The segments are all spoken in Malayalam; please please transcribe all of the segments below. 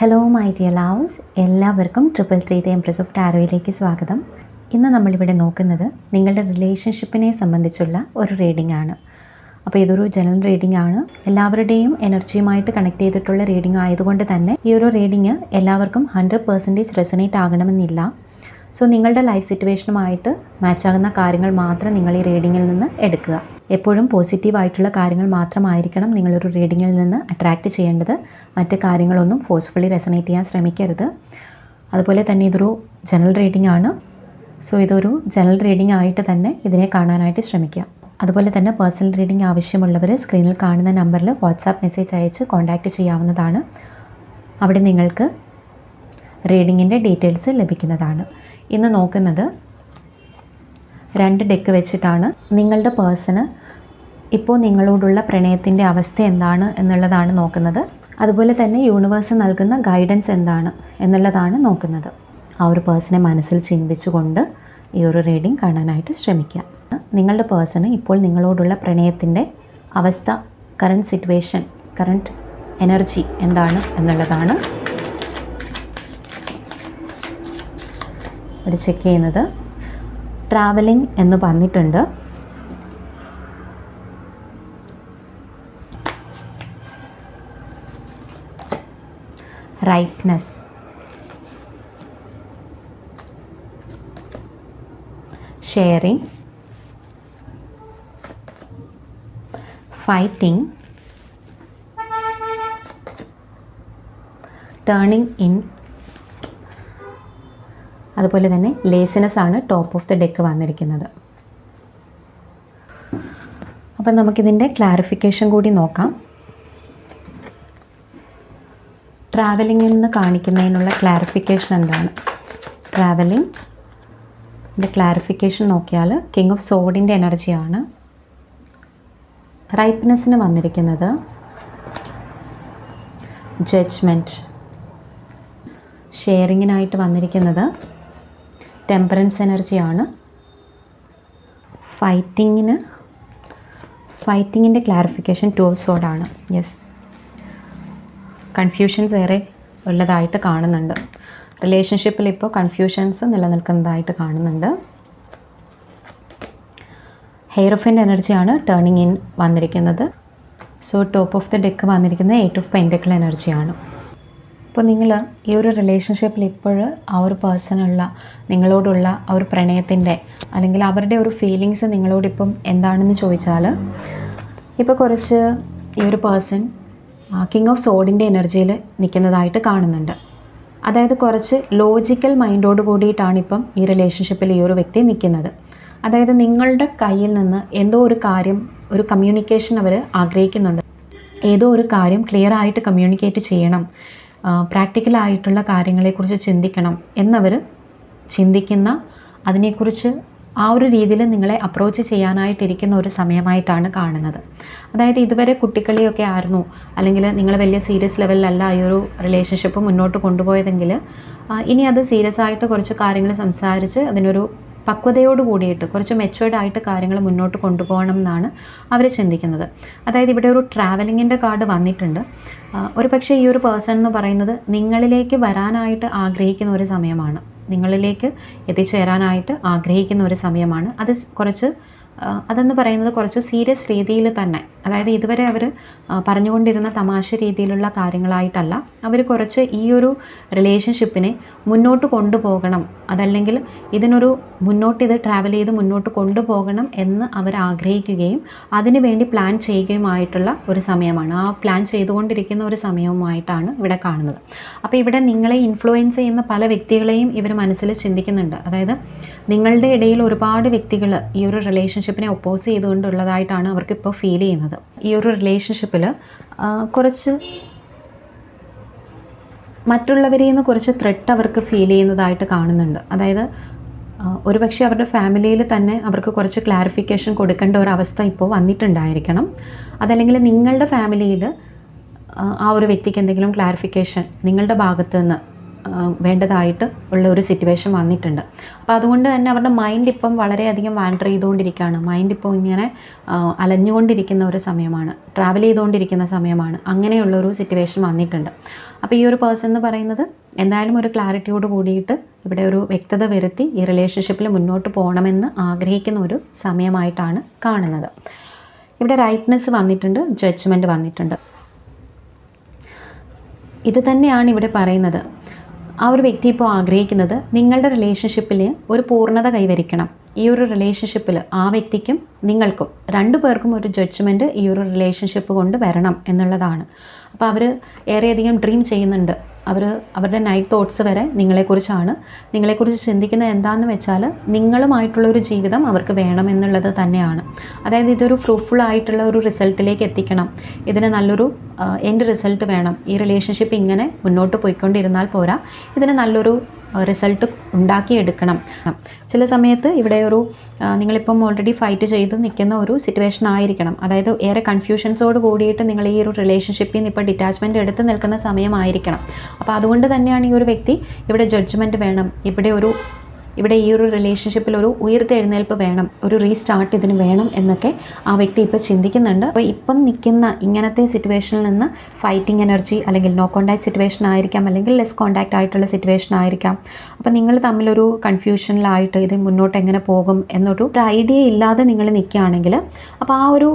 ഹലോ മൈ ഡിയർ ലാവ്സ് എല്ലാവർക്കും triple three the empress of ടാരോയിലേക്ക് സ്വാഗതം. ഇന്ന് നമ്മളിവിടെ നോക്കുന്നത് നിങ്ങളുടെ റിലേഷൻഷിപ്പിനെ സംബന്ധിച്ചുള്ള ഒരു റീഡിംഗ് ആണ്. അപ്പോൾ ഇതൊരു ജനറൽ റീഡിംഗ് ആണ്. എല്ലാവരുടെയും എനർജിയുമായിട്ട് കണക്ട് ചെയ്തിട്ടുള്ള റീഡിംഗ് ആയതുകൊണ്ട് തന്നെ ഈ ഒരു റീഡിംഗ് എല്ലാവർക്കും ഹൺഡ്രഡ് പെർസെന്റേജ് റെസനേറ്റ് ആകണമെന്നില്ല. സോ നിങ്ങളുടെ ലൈഫ് സിറ്റുവേഷനുമായിട്ട് മാച്ചാകുന്ന കാര്യങ്ങൾ മാത്രം നിങ്ങൾ ഈ റീഡിങ്ങിൽ നിന്ന് എടുക്കുക. എപ്പോഴും പോസിറ്റീവായിട്ടുള്ള കാര്യങ്ങൾ മാത്രമായിരിക്കണം നിങ്ങളൊരു റീഡിങ്ങിൽ നിന്ന് അട്രാക്റ്റ് ചെയ്യേണ്ടത്. മറ്റ് കാര്യങ്ങളൊന്നും ഫോഴ്സ്ഫുള്ളി റെസനേറ്റ് ചെയ്യാൻ ശ്രമിക്കരുത്. അതുപോലെ തന്നെ ഇതൊരു ജനറൽ റീഡിംഗ് ആണ്. സോ ഇതൊരു ജനറൽ റീഡിംഗ് ആയിട്ട് തന്നെ ഇതിനെ കാണാനായിട്ട് ശ്രമിക്കുക. അതുപോലെ തന്നെ പേഴ്സണൽ റീഡിംഗ് ആവശ്യമുള്ളവർ സ്ക്രീനിൽ കാണുന്ന നമ്പറിൽ വാട്സാപ്പ് മെസ്സേജ് അയച്ച് കോൺടാക്റ്റ് ചെയ്യാവുന്നതാണ്. അവിടെ നിങ്ങൾക്ക് റീഡിങ്ങിന്റെ ഡീറ്റെയിൽസ് ലഭിക്കുന്നതാണ്. ഇന്ന് നോക്കുന്നത് രണ്ട് ഡെക്ക് വെച്ചിട്ടാണ്. നിങ്ങളുടെ പേഴ്സണ് ഇപ്പോൾ നിങ്ങളോടുള്ള പ്രണയത്തിന്റെ അവസ്ഥ എന്താണ് എന്നുള്ളതാണ് നോക്കുന്നത്. അതുപോലെ തന്നെ യൂണിവേഴ്സ് നൽകുന്ന ഗൈഡൻസ് എന്താണ് എന്നുള്ളതാണ് നോക്കുന്നത്. ആ ഒരു പേഴ്സണെ മനസ്സിൽ ചിന്തിച്ചുകൊണ്ട് ഈ ഒരു റീഡിംഗ് കാണാനായിട്ട് ശ്രമിക്കുക. നിങ്ങളുടെ പേഴ്സണ് ഇപ്പോൾ നിങ്ങളോടുള്ള പ്രണയത്തിന്റെ അവസ്ഥ കറണ്ട് സിറ്റുവേഷൻ കറണ്ട് എനർജി എന്താണ് എന്നുള്ളതാണ് ഇവിടെ ചെക്ക് ചെയ്യുന്നത്. ട്രാവലിംഗ് എന്ന് പറഞ്ഞിട്ടുണ്ട്. Rightness sharing fighting turning in അതുപോലെ തന്നെ ലേസിനെസ് ആണ് ടോപ്പ് ഓഫ് ദി ഡെക്ക് വന്നിരിക്കുന്നത്. അപ്പം നമുക്കിതിന്റെ ക്ലാരിഫിക്കേഷൻ കൂടി നോക്കാം. ട്രാവലിംഗിൽ നിന്ന് കാണിക്കുന്നതിനുള്ള ക്ലാരിഫിക്കേഷൻ എന്താണ്? ട്രാവലിംഗ് ഇതിന്റെ ക്ലാരിഫിക്കേഷൻ നോക്കിയാൽ കിങ് ഓഫ് സോഡിന്റെ എനർജിയാണ് റൈപ്നെസ്സിന് വന്നിരിക്കുന്നത് ജഡ്ജ്മെന്റ് ഷെയറിങ്ങിനായിട്ട് വന്നിരിക്കുന്നത് ടെമ്പറൻസ് എനർജിയാണ് ഫൈറ്റിങ്ങിന് ഫൈറ്റിങ്ങിന്റെ ക്ലാരിഫിക്കേഷൻ ടു സോഡാണ് യെസ് കൺഫ്യൂഷൻസ് ഏറെ ഉള്ളതായിട്ട് കാണുന്നുണ്ട്. റിലേഷൻഷിപ്പിൽ ഇപ്പോൾ കൺഫ്യൂഷൻസ് നിലനിൽക്കുന്നതായിട്ട് കാണുന്നുണ്ട്. ഹെയർ ഓഫിന്റെ എനർജിയാണ് ടേണിങ് ഇൻ വന്നിരിക്കുന്നത്. So top of the deck വന്നിരിക്കുന്നത് എയ്റ്റ് ഓഫ് പെൻഡക്കിൾ എനർജിയാണ് അപ്പോൾ നിങ്ങൾ ഈ ഒരു റിലേഷൻഷിപ്പിൽ ഇപ്പോൾ ആ ഒരു പേഴ്സണുള്ള നിങ്ങളോടുള്ള ആ ഒരു പ്രണയത്തിന്റെ അല്ലെങ്കിൽ അവരുടെ ഒരു ഫീലിങ്സ് നിങ്ങളോടിപ്പം എന്താണെന്ന് ചോദിച്ചാൽ ഇപ്പോൾ കുറച്ച് ഈ ഒരു പേഴ്സൺ കിങ് ഓഫ് സോഡിന്റെ എനർജിയിൽ നിൽക്കുന്നതായിട്ട് കാണുന്നുണ്ട്. അതായത് കുറച്ച് ലോജിക്കൽ മൈൻഡോട് കൂടിയിട്ടാണ് ഇപ്പം ഈ റിലേഷൻഷിപ്പിൽ ഈ ഒരു വ്യക്തി നിൽക്കുന്നത് അതായത് നിങ്ങളുടെ കയ്യിൽ നിന്ന് എന്തോ ഒരു കാര്യം ഒരു കമ്മ്യൂണിക്കേഷൻ അവർ ആഗ്രഹിക്കുന്നുണ്ട്. ഏതോ ഒരു കാര്യം ക്ലിയർ ആയിട്ട് കമ്മ്യൂണിക്കേറ്റ് ചെയ്യണം. പ്രാക്ടിക്കലായിട്ടുള്ള കാര്യങ്ങളെക്കുറിച്ച് ചിന്തിക്കണം എന്നവർ ചിന്തിക്കുന്ന അതിനെക്കുറിച്ച് ആ ഒരു രീതിയിൽ നിങ്ങളെ അപ്രോച്ച് ചെയ്യാനായിട്ടിരിക്കുന്ന ഒരു സമയമായിട്ടാണ് കാണുന്നത്. അതായത് ഇതുവരെ കുട്ടിക്കളിയൊക്കെ ആയിരുന്നു അല്ലെങ്കിൽ നിങ്ങൾ വലിയ സീരിയസ് ലെവലിലല്ല ഈ ഒരു റിലേഷൻഷിപ്പ് മുന്നോട്ട് കൊണ്ടുപോയതെങ്കിൽ ഇനി അത് സീരിയസ് ആയിട്ട് കുറച്ച് കാര്യങ്ങൾ സംസാരിച്ച് അതിനൊരു പക്വതയോട് കൂടിയിട്ട് കുറച്ച് മെച്ചുവേർഡ് ആയിട്ട് കാര്യങ്ങൾ മുന്നോട്ട് കൊണ്ടുപോകണം എന്നാണ് അവർ ചിന്തിക്കുന്നത്. അതായത് ഇവിടെ ഒരു ട്രാവലിങ്ങിന്റെ കാർഡ് വന്നിട്ടുണ്ട്. ഒരു പക്ഷേ ഈ ഒരു പേഴ്സൺ എന്ന് പറയുന്നത് നിങ്ങളിലേക്ക് വരാനായിട്ട് ആഗ്രഹിക്കുന്ന ഒരു സമയമാണ്. നിങ്ങളിലേക്ക് എത്തിച്ചേരാനായിട്ട് ആഗ്രഹിക്കുന്ന ഒരു സമയമാണ്. അത് കുറച്ച് അതെന്ന് പറയുന്നത് കുറച്ച് സീരിയസ് രീതിയിൽ തന്നെ. അതായത് ഇതുവരെ അവർ പറഞ്ഞുകൊണ്ടിരുന്ന തമാശ രീതിയിലുള്ള കാര്യങ്ങളായിട്ടല്ല. അവർ കുറച്ച് ഈ ഒരു റിലേഷൻഷിപ്പിനെ മുന്നോട്ട് കൊണ്ടുപോകണം. അതല്ലെങ്കിൽ ഇതിനൊരു മുന്നോട്ട് ഇത് ട്രാവൽ ചെയ്ത് മുന്നോട്ട് കൊണ്ടുപോകണം എന്ന് അവർ ആഗ്രഹിക്കുകയും അതിനുവേണ്ടി പ്ലാൻ ചെയ്യുകയുമായിട്ടുള്ള ഒരു സമയമാണ്. ആ പ്ലാൻ ചെയ്തുകൊണ്ടിരിക്കുന്ന ഒരു സമയവുമായിട്ടാണ് ഇവിടെ കാണുന്നത്. അപ്പോൾ ഇവിടെ നിങ്ങളെ ഇൻഫ്ലുവൻസ് ചെയ്യുന്ന പല വ്യക്തികളെയും ഇവർ മനസ്സിൽ ചിന്തിക്കുന്നുണ്ട്. അതായത് നിങ്ങളുടെ ഇടയിൽ ഒരുപാട് വ്യക്തികൾ ഈ ഒരു റിലേഷൻഷിപ്പിനെ ഒപ്പോസ് ചെയ്തുകൊണ്ടുള്ളതായിട്ടാണ് അവർക്ക് ഇപ്പോൾ ഫീൽ ചെയ്യുന്നത്. ഈ ഒരു റിലേഷൻഷിപ്പിൽ കുറച്ച് മറ്റുള്ളവരിൽ നിന്ന് കുറച്ച് ത്രെട്ട് അവർക്ക് ഫീൽ ചെയ്യുന്നതായിട്ട് കാണുന്നുണ്ട്. അതായത് ഒരുപക്ഷെ അവരുടെ ഫാമിലിയിൽ തന്നെ അവർക്ക് കുറച്ച് ക്ലാരിഫിക്കേഷൻ കൊടുക്കേണ്ട ഒരു അവസ്ഥ ഇപ്പോൾ വന്നിട്ടുണ്ടായിരിക്കണം. അതല്ലെങ്കിൽ നിങ്ങളുടെ ഫാമിലിയിൽ ആ ഒരു വ്യക്തിക്ക് എന്തെങ്കിലും ക്ലാരിഫിക്കേഷൻ നിങ്ങളുടെ ഭാഗത്ത് നിന്ന് വേണ്ടതായിട്ട് ഉള്ള ഒരു സിറ്റുവേഷൻ വന്നിട്ടുണ്ട്. അപ്പോൾ അതുകൊണ്ട് തന്നെ അവരുടെ മൈൻഡ് ഇപ്പം വളരെയധികം വാൻഡർ ചെയ്തുകൊണ്ടിരിക്കുകയാണ്. മൈൻഡ് ഇപ്പോൾ ഇങ്ങനെ അലഞ്ഞുകൊണ്ടിരിക്കുന്ന ഒരു സമയമാണ്. ട്രാവൽ ചെയ്തുകൊണ്ടിരിക്കുന്ന സമയമാണ്. അങ്ങനെയുള്ള ഒരു സിറ്റുവേഷൻ വന്നിട്ടുണ്ട്. അപ്പോൾ ഈ ഒരു പേഴ്സൺ എന്ന് പറയുന്നത് എന്തായാലും ഒരു ക്ലാരിറ്റിയോട് കൂടിയിട്ട് ഇവിടെ ഒരു വ്യക്തത വരുത്തി ഈ റിലേഷൻഷിപ്പിൽ മുന്നോട്ട് പോകണമെന്ന് ആഗ്രഹിക്കുന്ന ഒരു സമയമായിട്ടാണ് കാണുന്നത്. ഇവിടെ റൈറ്റ്നെസ് വന്നിട്ടുണ്ട് ജഡ്ജ്മെന്റ് വന്നിട്ടുണ്ട്. ഇത് തന്നെയാണ് ഇവിടെ പറയുന്നത്. ആ ഒരു വ്യക്തി ഇപ്പോൾ ആഗ്രഹിക്കുന്നത് നിങ്ങളുടെ റിലേഷൻഷിപ്പിൽ ഒരു പൂർണത കൈവരിക്കണം. ഈ ഒരു റിലേഷൻഷിപ്പിൽ ആ വ്യക്തിക്കും നിങ്ങൾക്കും രണ്ടു പേർക്കും ഒരു ജഡ്ജ്മെന്റ് ഈ ഒരു റിലേഷൻഷിപ്പ് കൊണ്ട് വരണം എന്നുള്ളതാണ്. അപ്പോൾ അവർ ഏറെയധികം ഡ്രീം ചെയ്യുന്നുണ്ട്. അവർ അവരുടെ നൈറ്റ് തോട്ട്സ് വരെ നിങ്ങളെക്കുറിച്ചാണ്. നിങ്ങളെക്കുറിച്ച് ചിന്തിക്കുന്നത് എന്താണെന്ന് വെച്ചാൽ നിങ്ങളുമായിട്ടുള്ളൊരു ജീവിതം അവർക്ക് വേണമെന്നുള്ളത് തന്നെയാണ്. അതായത് ഇതൊരു ഫ്രൂട്ട്ഫുൾ ആയിട്ടുള്ള ഒരു റിസൾട്ടിലേക്ക് എത്തിക്കണം. ഇതിന് നല്ലൊരു എന്റെ റിസൾട്ട് വേണം. ഈ റിലേഷൻഷിപ്പ് ഇങ്ങനെ മുന്നോട്ട് പോയിക്കൊണ്ടിരുന്നാൽ പോരാ. ഇതിന് നല്ലൊരു റിസൾട്ട് ഉണ്ടാക്കിയെടുക്കണം. ചില സമയത്ത് ഇവിടെ ഒരു നിങ്ങളിപ്പം ഓൾറെഡി ഫൈറ്റ് ചെയ്ത് നിൽക്കുന്ന ഒരു സിറ്റുവേഷൻ ആയിരിക്കണം. അതായത് ഏറെ കൺഫ്യൂഷൻസോട് കൂടിയിട്ട് നിങ്ങൾ ഈ ഒരു റിലേഷൻഷിപ്പിൽ നിന്ന് ഇപ്പോൾ ഡിറ്റാച്ച്മെന്റ് എടുത്ത് നിൽക്കുന്ന സമയമായിരിക്കണം. അപ്പോൾ അതുകൊണ്ട് തന്നെയാണ് ഈ ഒരു വ്യക്തി ഇവിടെ ജഡ്ജ്മെന്റ് വേണം. ഇവിടെ ഒരു ഇവിടെ ഈ ഒരു റിലേഷൻഷിപ്പിൽ ഒരു ഉയർത്തെഴുന്നേൽപ്പ് വേണം ഒരു റീസ്റ്റാർട്ട് ഇതിന് വേണം എന്നൊക്കെ ആ വ്യക്തി ഇപ്പോൾ ചിന്തിക്കുന്നുണ്ട്. അപ്പോൾ ഇപ്പം നിൽക്കുന്ന ഇങ്ങനത്തെ സിറ്റുവേഷനിൽ നിന്ന് ഫൈറ്റിംഗ് എനർജി അല്ലെങ്കിൽ നോ കോണ്ടാക്ട് സിറ്റുവേഷൻ ആയിരിക്കാം അല്ലെങ്കിൽ ലെസ് കോണ്ടാക്ട് ആയിട്ടുള്ള സിറ്റുവേഷൻ ആയിരിക്കാം. അപ്പോൾ നിങ്ങൾ തമ്മിലൊരു കൺഫ്യൂഷനിലായിട്ട് ഇത് മുന്നോട്ട് എങ്ങനെ പോകും എന്നൊരു ഐഡിയ ഇല്ലാതെ നിങ്ങൾ നിൽക്കുകയാണെങ്കിൽ അപ്പോൾ ആ ഒരു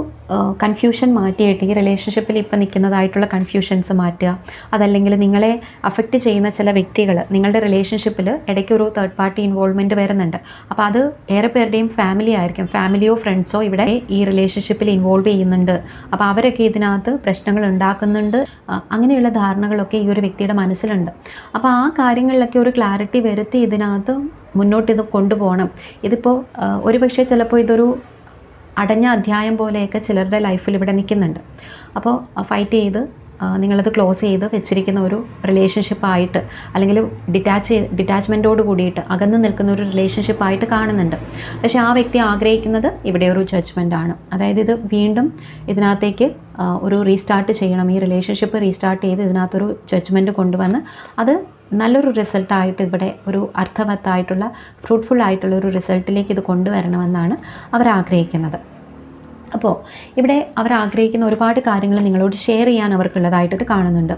കൺഫ്യൂഷൻ മാറ്റിയിട്ട് ഈ റിലേഷൻഷിപ്പിൽ ഇപ്പം നിൽക്കുന്നതായിട്ടുള്ള കൺഫ്യൂഷൻസ് മാറ്റുക. അതല്ലെങ്കിൽ നിങ്ങളെ അഫക്റ്റ് ചെയ്യുന്ന ചില വ്യക്തികൾ നിങ്ങളുടെ റിലേഷൻഷിപ്പിൽ ഇടയ്ക്ക് ഒരു തേർഡ് പാർട്ടി ഇൻവോൾവ്മെന്റ് വരുന്നുണ്ട്. അപ്പോൾ അത് ഏറെ പേരുടെയും ഫാമിലി ആയിരിക്കും. ഫാമിലിയോ ഫ്രണ്ട്സോ ഇവിടെ ഈ റിലേഷൻഷിപ്പിൽ ഇൻവോൾവ് ചെയ്യുന്നുണ്ട്. അപ്പോൾ അവരൊക്കെ ഇതിനകത്ത് പ്രശ്നങ്ങൾ ഉണ്ടാക്കുന്നുണ്ട്. അങ്ങനെയുള്ള ധാരണകളൊക്കെ ഈ ഒരു വ്യക്തിയുടെ മനസ്സിലുണ്ട്. അപ്പോൾ ആ കാര്യങ്ങളിലൊക്കെ ഒരു ക്ലാരിറ്റി വരുത്തി ഇതിനകത്ത് മുന്നോട്ട് ഇത് കൊണ്ടുപോകണം. ഇതിപ്പോൾ ഒരുപക്ഷെ ചിലപ്പോൾ ഇതൊരു അടഞ്ഞ അധ്യായം പോലെയൊക്കെ ചിലരുടെ ലൈഫിൽ ഇവിടെ നിൽക്കുന്നുണ്ട്. അപ്പോൾ ഫൈറ്റ് ചെയ്ത് നിങ്ങളത് ക്ലോസ് ചെയ്ത് വെച്ചിരിക്കുന്ന ഒരു റിലേഷൻഷിപ്പായിട്ട് അല്ലെങ്കിൽ ഡിറ്റാച്ച് ഡിറ്റാച്ച്മെന്റോട് കൂടിയിട്ട് അകന്ന് നിൽക്കുന്ന ഒരു റിലേഷൻഷിപ്പായിട്ട് കാണുന്നുണ്ട്. പക്ഷേ ആ വ്യക്തി ആഗ്രഹിക്കുന്നത് ഇവിടെ ഒരു ജഡ്ജ്മെന്റ് ആണ്. അതായത് ഇത് വീണ്ടും ഇതിനകത്തേക്ക് ഒരു റീസ്റ്റാർട്ട് ചെയ്യണം. ഈ റിലേഷൻഷിപ്പ് റീസ്റ്റാർട്ട് ചെയ്ത് ഇതിനകത്തൊരു ജഡ്ജ്മെന്റ് കൊണ്ടുവന്ന് അത് നല്ലൊരു റിസൾട്ടായിട്ട് ഇവിടെ ഒരു അർത്ഥവത്തായിട്ടുള്ള ഫ്രൂട്ട്ഫുൾ ആയിട്ടുള്ള ഒരു റിസൾട്ടിലേക്ക് ഇത് കൊണ്ടുവരണമെന്നാണ് അവർ ആഗ്രഹിക്കുന്നത്. അപ്പോൾ ഇവിടെ അവർ ആഗ്രഹിക്കുന്ന ഒരുപാട് കാര്യങ്ങൾ നിങ്ങളോട് ഷെയർ ചെയ്യാൻ അവർക്കുള്ളതായിട്ട് കാണുന്നുണ്ട്.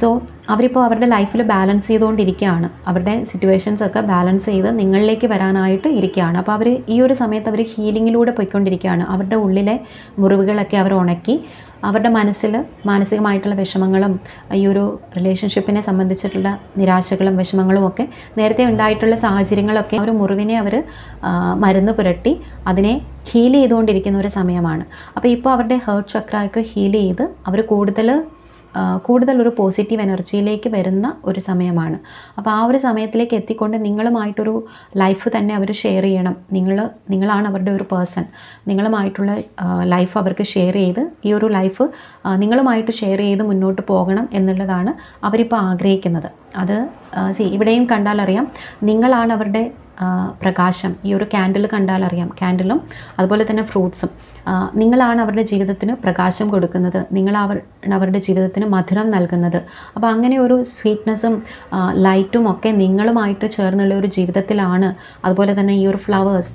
സോ അവരിപ്പോൾ അവരുടെ ലൈഫിൽ ബാലൻസ് ചെയ്തുകൊണ്ടിരിക്കുകയാണ്. അവരുടെ സിറ്റുവേഷൻസ് ഒക്കെ ബാലൻസ് ചെയ്ത് നിങ്ങളിലേക്ക് വരാനായിട്ട് ഇരിക്കുകയാണ്. അപ്പോൾ അവർ ഈ ഒരു സമയത്ത് അവർ ഹീലിങ്ങിലൂടെ പോയിക്കൊണ്ടിരിക്കുകയാണ്. അവരുടെ ഉള്ളിലെ മുറിവുകളൊക്കെ അവർ ഉണക്കി അവരുടെ മനസ്സിൽ മാനസികമായിട്ടുള്ള വിഷമങ്ങളും ഈ ഒരു റിലേഷൻഷിപ്പിനെ സംബന്ധിച്ചിട്ടുള്ള നിരാശകളും വിഷമങ്ങളും ഒക്കെ നേരത്തെ ഉണ്ടായിട്ടുള്ള സാഹചര്യങ്ങളൊക്കെ ഒരു മുറിവിനെ അവർ മരുന്ന് പുരട്ടി അതിനെ ഹീൽ ചെയ്തുകൊണ്ടിരിക്കുന്ന ഒരു സമയമാണ്. അപ്പോൾ ഇപ്പോൾ അവരുടെ ഹേർട്ട് ചക്രയൊക്കെ ഹീൽ ചെയ്ത് അവർ കൂടുതൽ കൂടുതൽ ഒരു പോസിറ്റീവ് എനർജിയിലേക്ക് വരുന്ന ഒരു സമയമാണ്. അപ്പോൾ ആ ഒരു സമയത്തിലേക്ക് എത്തിക്കൊണ്ട് നിങ്ങളുമായിട്ടൊരു ലൈഫ് തന്നെ അവർ ഷെയർ ചെയ്യണം. നിങ്ങൾ നിങ്ങളാണ് അവരുടെ ഒരു പേഴ്സൺ നിങ്ങളുമായിട്ടുള്ള ലൈഫ് അവർക്ക് ഷെയർ ചെയ്ത് ഈ ഒരു ലൈഫ് നിങ്ങളുമായിട്ട് ഷെയർ ചെയ്ത് മുന്നോട്ട് പോകണം എന്നുള്ളതാണ് അവരിപ്പോൾ ആഗ്രഹിക്കുന്നത്. അത് സി ഇവിടെയും കണ്ടാലറിയാം. നിങ്ങളാണ് അവരുടെ പ്രകാശം ഈ ഒരു ക്യാൻഡിൽ കണ്ടാൽ അറിയാം. ക്യാൻഡിലും അതുപോലെ തന്നെ ഫ്രൂട്ട്സും നിങ്ങളാണ് അവരുടെ ജീവിതത്തിന് പ്രകാശം കൊടുക്കുന്നത്. നിങ്ങളാണ് അവരുടെ ജീവിതത്തിന് മധുരം നൽകുന്നത്. അപ്പോൾ അങ്ങനെ ഒരു സ്വീറ്റ്നെസ്സും ലൈറ്റും ഒക്കെ നിങ്ങളുമായിട്ട് ചേർന്നുള്ള ഒരു ജീവിതത്തിലാണ്. അതുപോലെ തന്നെ ഈ ഒരു ഫ്ലവേഴ്സ്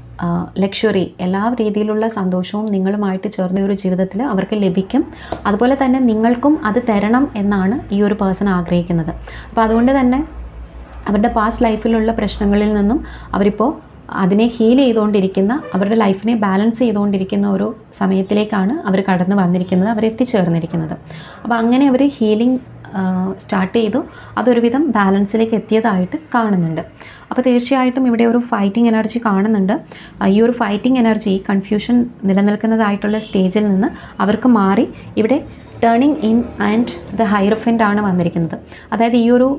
ലക്ഷറി എല്ലാ രീതിയിലുള്ള സന്തോഷവും നിങ്ങളുമായിട്ട് ചേർന്ന ഒരു ജീവിതത്തിൽ അവർക്ക് ലഭിക്കും. അതുപോലെ തന്നെ നിങ്ങൾക്കും അത് തരണം എന്നാണ് ഈ ഒരു പേഴ്സൺ ആഗ്രഹിക്കുന്നത്. അപ്പോൾ അതുകൊണ്ട് തന്നെ അവരുടെ പാസ്റ്റ് ലൈഫിലുള്ള പ്രശ്നങ്ങളിൽ നിന്നും അവരിപ്പോൾ അതിനെ ഹീൽ ചെയ്തുകൊണ്ടിരിക്കുന്ന അവരുടെ ലൈഫിനെ ബാലൻസ് ചെയ്തുകൊണ്ടിരിക്കുന്ന ഒരു സമയത്തിലേക്കാണ് അവർ കടന്നു വന്നിരിക്കുന്നത് അവർ എത്തിച്ചേർന്നിരിക്കുന്നത്. അപ്പോൾ അങ്ങനെ അവർ ഹീലിംഗ് സ്റ്റാർട്ട് ചെയ്തു. അതൊരുവിധം ബാലൻസിലേക്ക് എത്തിയതായിട്ട് കാണുന്നുണ്ട്. അപ്പോൾ തീർച്ചയായിട്ടും ഇവിടെ ഒരു ഫൈറ്റിംഗ് എനർജി കാണുന്നുണ്ട്. ഈ ഒരു ഫൈറ്റിംഗ് എനർജി കൺഫ്യൂഷൻ നിലനിൽക്കുന്നതായിട്ടുള്ള സ്റ്റേജിൽ നിന്ന് അവർക്ക് മാറി. ഇവിടെ turning in and the hierophant ആണ് വന്നിരിക്കുന്നത്. അതായത് ഈ ഒരു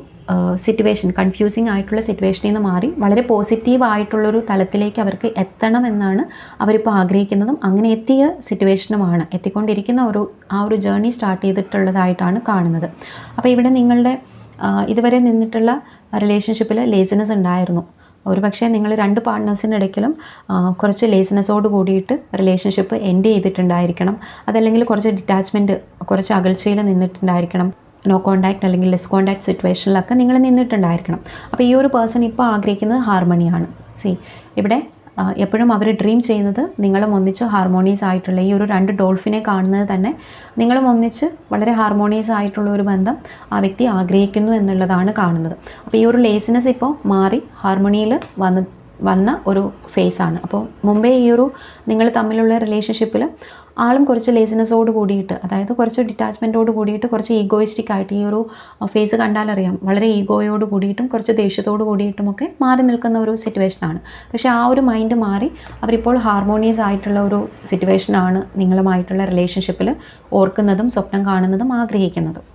സിറ്റുവേഷൻ കൺഫ്യൂസിങ് ആയിട്ടുള്ള സിറ്റുവേഷനിൽ നിന്ന് മാറി വളരെ പോസിറ്റീവ് ആയിട്ടുള്ളൊരു തലത്തിലേക്ക് അവർക്ക് എത്തണം എന്നാണ് അവരിപ്പോൾ ആഗ്രഹിക്കുന്നതും അങ്ങനെ എത്തിയ സിറ്റുവേഷനുമാണ് എത്തിക്കൊണ്ടിരിക്കുന്ന ഒരു ആ ഒരു ജേർണി സ്റ്റാർട്ട് ചെയ്തിട്ടുള്ളതായിട്ടാണ് കാണുന്നത്. അപ്പോൾ ഇവിടെ നിങ്ങളുടെ ഇതുവരെ നിന്നിട്ടുള്ള റിലേഷൻഷിപ്പിൽ ലേസിനസ് ഉണ്ടായിരുന്നു. ഒരു പക്ഷേ നിങ്ങൾ രണ്ട് പാർട്ട്നേഴ്സിന്റെ ഇടയ്ക്കലും കുറച്ച് ലേസിനെസ്സോട് കൂടിയിട്ട് റിലേഷൻഷിപ്പ് എൻഡ് ചെയ്തിട്ടുണ്ടായിരിക്കണം. അതല്ലെങ്കിൽ കുറച്ച് ഡിറ്റാച്ച്മെന്റ് കുറച്ച് അകൽച്ചയിൽ നിന്നിട്ടുണ്ടായിരിക്കണം. നോ കോണ്ടാക്ട് അല്ലെങ്കിൽ ലെസ് കോണ്ടാക്ട് സിറ്റുവേഷനിലൊക്കെ നിങ്ങൾ നിന്നിട്ടുണ്ടായിരിക്കണം. അപ്പോൾ ഈ ഒരു പേഴ്സൺ ഇപ്പോൾ ആഗ്രഹിക്കുന്നത് ഹാർമണിയാണ് സി ഇവിടെ എപ്പോഴും അവർ ഡ്രീം ചെയ്യുന്നത് നിങ്ങളും ഒന്നിച്ച് ഹാർമോണിയസ് ആയിട്ടുള്ള ഈ ഒരു രണ്ട് ഡോൾഫിനെ കാണുന്നത് തന്നെ നിങ്ങളും ഒന്നിച്ച് വളരെ ഹാർമോണിയസ് ആയിട്ടുള്ള ഒരു ബന്ധം ആ വ്യക്തി ആഗ്രഹിക്കുന്നു എന്നുള്ളതാണ് കാണുന്നത്. അപ്പോൾ ഈ ഒരു ലേസിനെസ് ഇപ്പോൾ മാറി ഹാർമണിയിൽ വന്ന് വന്ന ഒരു ഫേസാണ് അപ്പോൾ മുമ്പേ ഈ ഒരു നിങ്ങൾ തമ്മിലുള്ള റിലേഷൻഷിപ്പിൽ ആളും കുറച്ച് ലേസിനെസ്സോട് കൂടിയിട്ട് അതായത് കുറച്ച് ഡിറ്റാച്ച്മെന്റോട് കൂടിയിട്ട് കുറച്ച് ഈഗോയിസ്റ്റിക് ആയിട്ട് ഈ ഒരു ഫേസ് കണ്ടാലറിയാം. വളരെ ഈഗോയോട് കൂടിയിട്ടും കുറച്ച് ദേഷ്യത്തോട് കൂടിയിട്ടുമൊക്കെ മാറി നിൽക്കുന്ന ഒരു സിറ്റുവേഷനാണ് പക്ഷേ ആ ഒരു മൈൻഡ് മാറി അവരിപ്പോൾ ഹാർമോണിയസ് ആയിട്ടുള്ള ഒരു സിറ്റുവേഷനാണ് നിങ്ങളുമായിട്ടുള്ള റിലേഷൻഷിപ്പിൽ ഓർക്കുന്നതും സ്വപ്നം കാണുന്നതും ആഗ്രഹിക്കുന്നതും.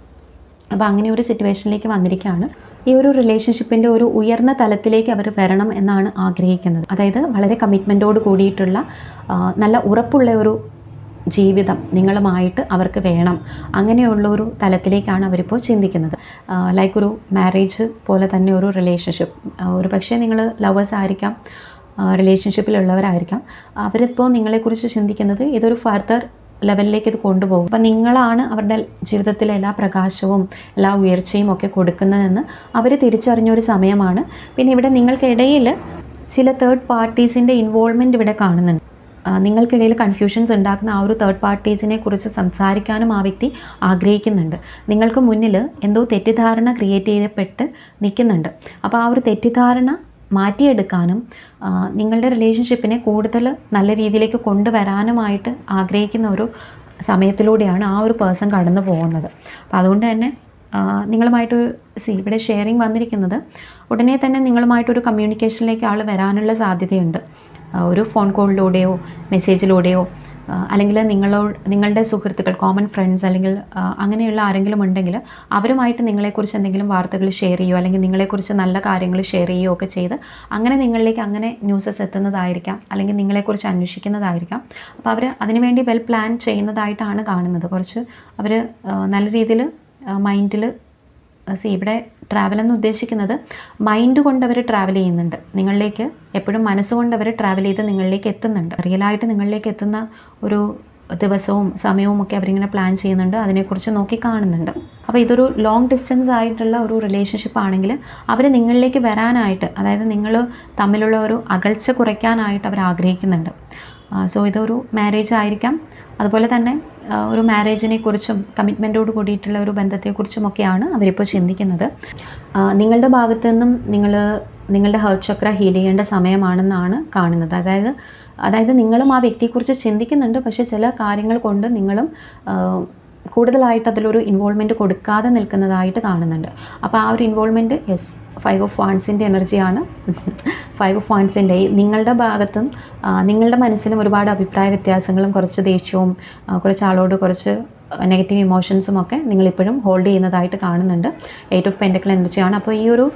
അപ്പോൾ അങ്ങനെ ഒരു സിറ്റുവേഷനിലേക്ക് വന്നിരിക്കുകയാണ്. ഈ ഒരു റിലേഷൻഷിപ്പിന്റെ ഒരു ഉയർന്ന തലത്തിലേക്ക് അവർ വരണം എന്നാണ് ആഗ്രഹിക്കുന്നത്. അതായത് വളരെ കമ്മിറ്റ്മെന്റോട് കൂടിയിട്ടുള്ള നല്ല ഉറപ്പുള്ള ഒരു ജീവിതം നിങ്ങളുമായിട്ട് അവർക്ക് വേണം. അങ്ങനെയുള്ള ഒരു തലത്തിലേക്കാണ് അവരിപ്പോൾ ചിന്തിക്കുന്നത്. ലൈക്ക് ഒരു മാരേജ് പോലെ തന്നെ ഒരു റിലേഷൻഷിപ്പ് ഒരു പക്ഷേ നിങ്ങൾ ലവേഴ്സ് ആയിരിക്കാം റിലേഷൻഷിപ്പിലുള്ളവരായിരിക്കാം അവരിപ്പോൾ നിങ്ങളെക്കുറിച്ച് ചിന്തിക്കുന്നത് ഇതൊരു ഫർദർ ലെവലിലേക്ക് ഇത് കൊണ്ടുപോകും. അപ്പം നിങ്ങളാണ് അവരുടെ ജീവിതത്തിലെ എല്ലാ പ്രകാശവും എല്ലാ ഉയർച്ചയും ഒക്കെ കൊടുക്കുന്നതെന്ന് അവർ തിരിച്ചറിഞ്ഞൊരു സമയമാണ്. പിന്നെ ഇവിടെ നിങ്ങൾക്കിടയിൽ ചില തേർഡ് പാർട്ടീസിന്റെ ഇൻവോൾവ്മെന്റ് ഇവിടെ കാണുന്നുണ്ട്. നിങ്ങൾക്കിടയിൽ കൺഫ്യൂഷൻസ് ഉണ്ടാക്കുന്ന ആ ഒരു തേർഡ് പാർട്ടീസിനെ കുറിച്ച് സംസാരിക്കാനും ആ വ്യക്തി ആഗ്രഹിക്കുന്നുണ്ട്. നിങ്ങൾക്ക് മുന്നിൽ എന്തോ തെറ്റിദ്ധാരണ ക്രിയേറ്റ് ചെയ്യപ്പെട്ട് നിൽക്കുന്നുണ്ട്. അപ്പോൾ ആ ഒരു തെറ്റിദ്ധാരണ മാറ്റിയെടുക്കാനും നിങ്ങളുടെ റിലേഷൻഷിപ്പിനെ കൂടുതൽ നല്ല രീതിയിലേക്ക് കൊണ്ടുവരാനുമായിട്ട് ആഗ്രഹിക്കുന്ന ഒരു സമയത്തിലൂടെയാണ് ആ ഒരു പേഴ്സൺ കടന്നു പോകുന്നത്. അപ്പോൾ അതുകൊണ്ട് തന്നെ നിങ്ങളുമായിട്ട് സി ഇവിടെ ഷെയറിങ് വന്നിരിക്കുന്നത് ഉടനെ തന്നെ നിങ്ങളുമായിട്ടൊരു കമ്മ്യൂണിക്കേഷനിലേക്ക് ആൾ വരാനുള്ള സാധ്യതയുണ്ട്. ഒരു ഫോൺ കോളിലൂടെയോ മെസ്സേജിലൂടെയോ അല്ലെങ്കിൽ നിങ്ങളോ നിങ്ങളുടെ സുഹൃത്തുക്കൾ കോമൺ ഫ്രണ്ട്സ് അല്ലെങ്കിൽ അങ്ങനെയുള്ള ആരെങ്കിലും ഉണ്ടെങ്കിൽ അവരുമായിട്ട് നിങ്ങളെക്കുറിച്ച് എന്തെങ്കിലും വാർത്തകൾ ഷെയർ ചെയ്യുകയോ അല്ലെങ്കിൽ നിങ്ങളെക്കുറിച്ച് നല്ല കാര്യങ്ങൾ ഷെയർ ചെയ്യുകയോ ഒക്കെ ചെയ്ത് അങ്ങനെ നിങ്ങളിലേക്ക് അങ്ങനെ ന്യൂസസ് എത്തുന്നതായിരിക്കാം. അല്ലെങ്കിൽ നിങ്ങളെക്കുറിച്ച് അന്വേഷിക്കുന്നതായിരിക്കാം. അപ്പോൾ അവർ അതിനുവേണ്ടി വെൽ പ്ലാൻ ചെയ്യുന്നതായിട്ടാണ് കാണുന്നത്. കുറച്ച് അവർ നല്ല രീതിയിൽ മൈൻഡിൽ സി ഇവിടെ ട്രാവൽ എന്ന് ഉദ്ദേശിക്കുന്നത് മൈൻഡ് കൊണ്ട് അവർ ട്രാവൽ ചെയ്യുന്നുണ്ട്. നിങ്ങളിലേക്ക് എപ്പോഴും മനസ്സുകൊണ്ട് അവർ ട്രാവൽ ചെയ്ത് നിങ്ങളിലേക്ക് എത്തുന്നുണ്ട്. റിയലായിട്ട് നിങ്ങളിലേക്ക് എത്തുന്ന ഒരു ദിവസവും സമയവും ഒക്കെ അവരിങ്ങനെ പ്ലാൻ ചെയ്യുന്നുണ്ട്. അതിനെക്കുറിച്ച് നോക്കി കാണുന്നുണ്ട്. അപ്പോൾ ഇതൊരു ലോങ് ഡിസ്റ്റൻസ് ആയിട്ടുള്ള ഒരു റിലേഷൻഷിപ്പ് ആണെങ്കിൽ അവർ നിങ്ങളിലേക്ക് വരാനായിട്ട് അതായത് നിങ്ങൾ തമ്മിലുള്ള ഒരു അകൽച്ച കുറയ്ക്കാനായിട്ട് അവർ ആഗ്രഹിക്കുന്നുണ്ട്. സോ ഇതൊരു മാരേജ് ആയിരിക്കാം. അതുപോലെ തന്നെ ഒരു മാരേജിനെ കുറിച്ചും കമ്മിറ്റ്മെന്റോട് കൂടിയിട്ടുള്ള ഒരു ബന്ധത്തെക്കുറിച്ചുമൊക്കെയാണ് അവരിപ്പോൾ ചിന്തിക്കുന്നത്. നിങ്ങളുടെ ഭാഗത്തു നിന്നും നിങ്ങൾ നിങ്ങളുടെ ഹേർട്ട് ചക്ര ഹീൽ ചെയ്യേണ്ട സമയമാണെന്നാണ് കാണുന്നത്. അതായത് അതായത് നിങ്ങളും ആ വ്യക്തിയെക്കുറിച്ച് ചിന്തിക്കുന്നുണ്ട് പക്ഷേ ചില കാര്യങ്ങൾ കൊണ്ട് നിങ്ങളും കൂടുതലായിട്ട് അതിലൊരു ഇൻവോൾവ്മെന്റ് കൊടുക്കാതെ നിൽക്കുന്നതായിട്ട് കാണുന്നുണ്ട്. അപ്പോൾ ആ ഒരു ഇൻവോൾവ്മെന്റ് യെസ് ഫൈവ് ഓഫ് വാൺസിന്റെ എനർജിയാണ് ഫൈവ് ഓഫ് വാൺസിന്റെ നിങ്ങളുടെ ഭാഗത്തും നിങ്ങളുടെ മനസ്സിലും ഒരുപാട് അഭിപ്രായ വ്യത്യാസങ്ങളും കുറച്ച് ദേഷ്യവും കുറച്ച് ആളോട് കുറച്ച് നെഗറ്റീവ് ഇമോഷൻസും ഒക്കെ നിങ്ങളിപ്പോഴും ഹോൾഡ് ചെയ്യുന്നതായിട്ട് കാണുന്നുണ്ട്. എയ്റ്റ് ഓഫ് പെൻഡക്കിൾ എനർജിയാണ് അപ്പോൾ ഈ ഒരു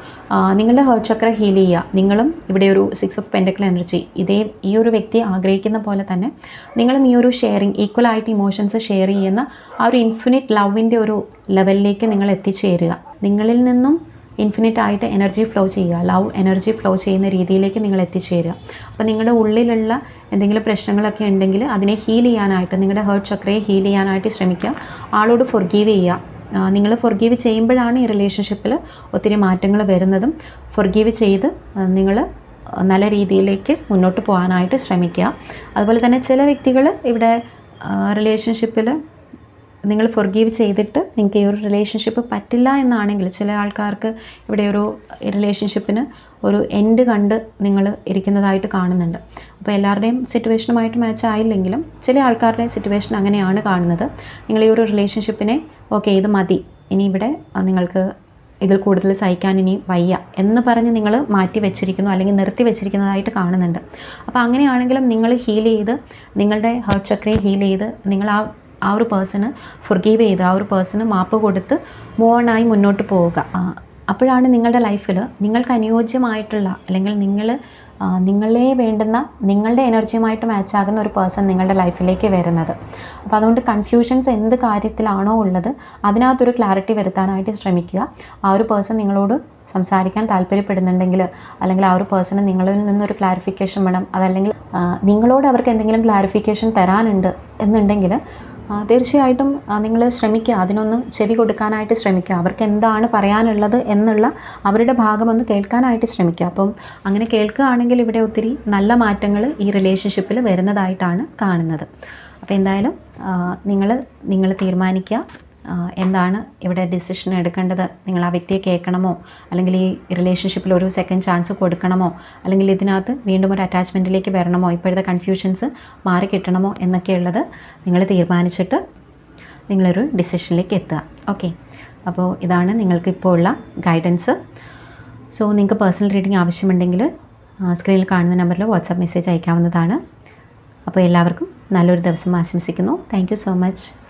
നിങ്ങളുടെ ഹേർട്ട് ചക്ര ഹീൽ ചെയ്യുക. നിങ്ങളും ഇവിടെ ഒരു സിക്സ് ഓഫ് പെൻഡക്കിൾ എനർജി ഇതേ ഈ ഒരു വ്യക്തി ആഗ്രഹിക്കുന്ന പോലെ തന്നെ നിങ്ങളും ഈ ഒരു ഷെയറിങ് ഈക്വൽ ആയിട്ട് ഇമോഷൻസ് ഷെയർ ചെയ്യുന്ന ആ ഒരു ഇൻഫിനിറ്റ് ലവിന്റെ ഒരു ലെവലിലേക്ക് നിങ്ങൾ എത്തിച്ചേരുക. നിങ്ങളിൽ നിന്നും ഇൻഫിനിറ്റ് ആയിട്ട് എനർജി ഫ്ലോ ചെയ്യുക. ലവ് എനർജി ഫ്ലോ ചെയ്യുന്ന രീതിയിലേക്ക് നിങ്ങൾ എത്തിച്ചേരുക. അപ്പോൾ നിങ്ങളുടെ ഉള്ളിലുള്ള എന്തെങ്കിലും പ്രശ്നങ്ങളൊക്കെ ഉണ്ടെങ്കിൽ അതിനെ ഹീൽ ചെയ്യാനായിട്ട് നിങ്ങളുടെ ഹേർട്ട് ചക്രയെ ഹീൽ ചെയ്യാനായിട്ട് ശ്രമിക്കുക. ആളോട് ഫൊർഗീവ് ചെയ്യുക. നിങ്ങൾ ഫൊർഗീവ് ചെയ്യുമ്പോഴാണ് ഈ റിലേഷൻഷിപ്പിൽ ഒത്തിരി മാറ്റങ്ങൾ വരുന്നതും. ഫൊർഗീവ് ചെയ്ത് നിങ്ങൾ നല്ല രീതിയിലേക്ക് മുന്നോട്ട് പോകാനായിട്ട് ശ്രമിക്കുക. അതുപോലെ തന്നെ ചില വ്യക്തികൾ ഇവിടെ റിലേഷൻഷിപ്പിൽ നിങ്ങൾ ഫൊർഗീവ് ചെയ്തിട്ട് നിങ്ങൾക്ക് ഈ ഒരു റിലേഷൻഷിപ്പ് പറ്റില്ല എന്നാണെങ്കിൽ ചില ആൾക്കാർക്ക് ഇവിടെ ഒരു റിലേഷൻഷിപ്പിന് ഒരു എൻഡ് കണ്ട് നിങ്ങൾ ഇരിക്കുന്നതായിട്ട് കാണുന്നുണ്ട്. അപ്പോൾ എല്ലാവരുടെയും സിറ്റുവേഷനുമായിട്ട് മാച്ച് ആയില്ലെങ്കിലും ചില ആൾക്കാരുടെ സിറ്റുവേഷൻ അങ്ങനെയാണ് കാണുന്നത്. നിങ്ങൾ ഈ ഒരു റിലേഷൻഷിപ്പിനെ ഓക്കെ ഇത് മതി. ഇനി ഇവിടെ നിങ്ങൾക്ക് ഇതിൽ കൂടുതൽ സഹിക്കാൻ ഇനി വയ്യ എന്ന് പറഞ്ഞ് നിങ്ങൾ മാറ്റി വെച്ചിരിക്കുന്നു അല്ലെങ്കിൽ നിർത്തി വെച്ചിരിക്കുന്നതായിട്ട് കാണുന്നുണ്ട്. അപ്പോൾ അങ്ങനെയാണെങ്കിലും നിങ്ങൾ ഹീൽ ചെയ്ത് നിങ്ങളുടെ ഹേർട്ട് ചക്രയെ ഹീൽ ചെയ്ത് നിങ്ങൾ ആ ആ ഒരു പേഴ്സണ് ഫൊർഗീവ് ചെയ്ത് ആ ഒരു പേഴ്സണ് മാപ്പ് കൊടുത്ത് ആയി മുന്നോട്ട് പോവുക. അപ്പോഴാണ് നിങ്ങളുടെ ലൈഫിൽ നിങ്ങൾക്ക് അനുയോജ്യമായിട്ടുള്ള അല്ലെങ്കിൽ നിങ്ങൾ നിങ്ങളെ വേണ്ടുന്ന നിങ്ങളുടെ എനർജിയുമായിട്ട് മാച്ചാകുന്ന ഒരു പേഴ്സൺ നിങ്ങളുടെ ലൈഫിലേക്ക് വരുന്നത്. അപ്പോൾ അതുകൊണ്ട് കൺഫ്യൂഷൻസ് എന്ത് കാര്യത്തിലാണോ ഉള്ളത് അതിനകത്തൊരു ക്ലാരിറ്റി വരുത്താനായിട്ട് ശ്രമിക്കുക. ആ ഒരു പേഴ്സൺ നിങ്ങളോട് സംസാരിക്കാൻ താല്പര്യപ്പെടുന്നുണ്ടെങ്കിൽ അല്ലെങ്കിൽ ആ ഒരു പേഴ്സണ് നിങ്ങളിൽ നിന്നൊരു ക്ലാരിഫിക്കേഷൻ വേണം. അതല്ലെങ്കിൽ നിങ്ങളോട് അവർക്ക് എന്തെങ്കിലും ക്ലാരിഫിക്കേഷൻ തരാനുണ്ട് എന്നുണ്ടെങ്കിൽ തീർച്ചയായിട്ടും നിങ്ങൾ ശ്രമിക്കുക. അതിനൊന്നും ചെവി കൊടുക്കാനായിട്ട് ശ്രമിക്കുക. അവർക്ക് എന്താണ് പറയാനുള്ളത് എന്നുള്ള അവരുടെ ഭാഗമൊന്ന് കേൾക്കാനായിട്ട് ശ്രമിക്കുക. അപ്പം അങ്ങനെ കേൾക്കുകയാണെങ്കിൽ ഇവിടെ ഒത്തിരി നല്ല മാറ്റങ്ങൾ ഈ റിലേഷൻഷിപ്പിൽ വരുന്നതായിട്ടാണ് കാണുന്നത്. അപ്പോൾ എന്തായാലും നിങ്ങൾ നിങ്ങൾ തീരുമാനിക്കുക. എന്താണ് ഇവിടെ ഡിസിഷൻ എടുക്കേണ്ടത്? നിങ്ങൾ ആ വ്യക്തിയെ കേൾക്കണമോ? അല്ലെങ്കിൽ ഈ റിലേഷൻഷിപ്പിൽ ഒരു സെക്കൻഡ് ചാൻസ് കൊടുക്കണമോ? അല്ലെങ്കിൽ ഇതിനകത്ത് വീണ്ടും ഒരു അറ്റാച്ച്മെന്റിലേക്ക് വരണമോ? ഇപ്പോഴത്തെ കൺഫ്യൂഷൻസ് മാറി കിട്ടണമോ എന്നൊക്കെയുള്ളത് നിങ്ങൾ തീരുമാനിച്ചിട്ട് നിങ്ങളൊരു ഡിസിഷനിലേക്ക് എത്തുക. ഓക്കെ അപ്പോൾ ഇതാണ് നിങ്ങൾക്ക് ഇപ്പോൾ ഉള്ള ഗൈഡൻസ് സോ നിങ്ങൾക്ക് പേഴ്സണൽ റീഡിംഗ് ആവശ്യമുണ്ടെങ്കിൽ സ്ക്രീനിൽ കാണുന്ന നമ്പറിൽ വാട്സാപ്പ് മെസ്സേജ് അയക്കാവുന്നതാണ്. അപ്പോൾ എല്ലാവർക്കും നല്ലൊരു ദിവസം ആശംസിക്കുന്നു. Thank so much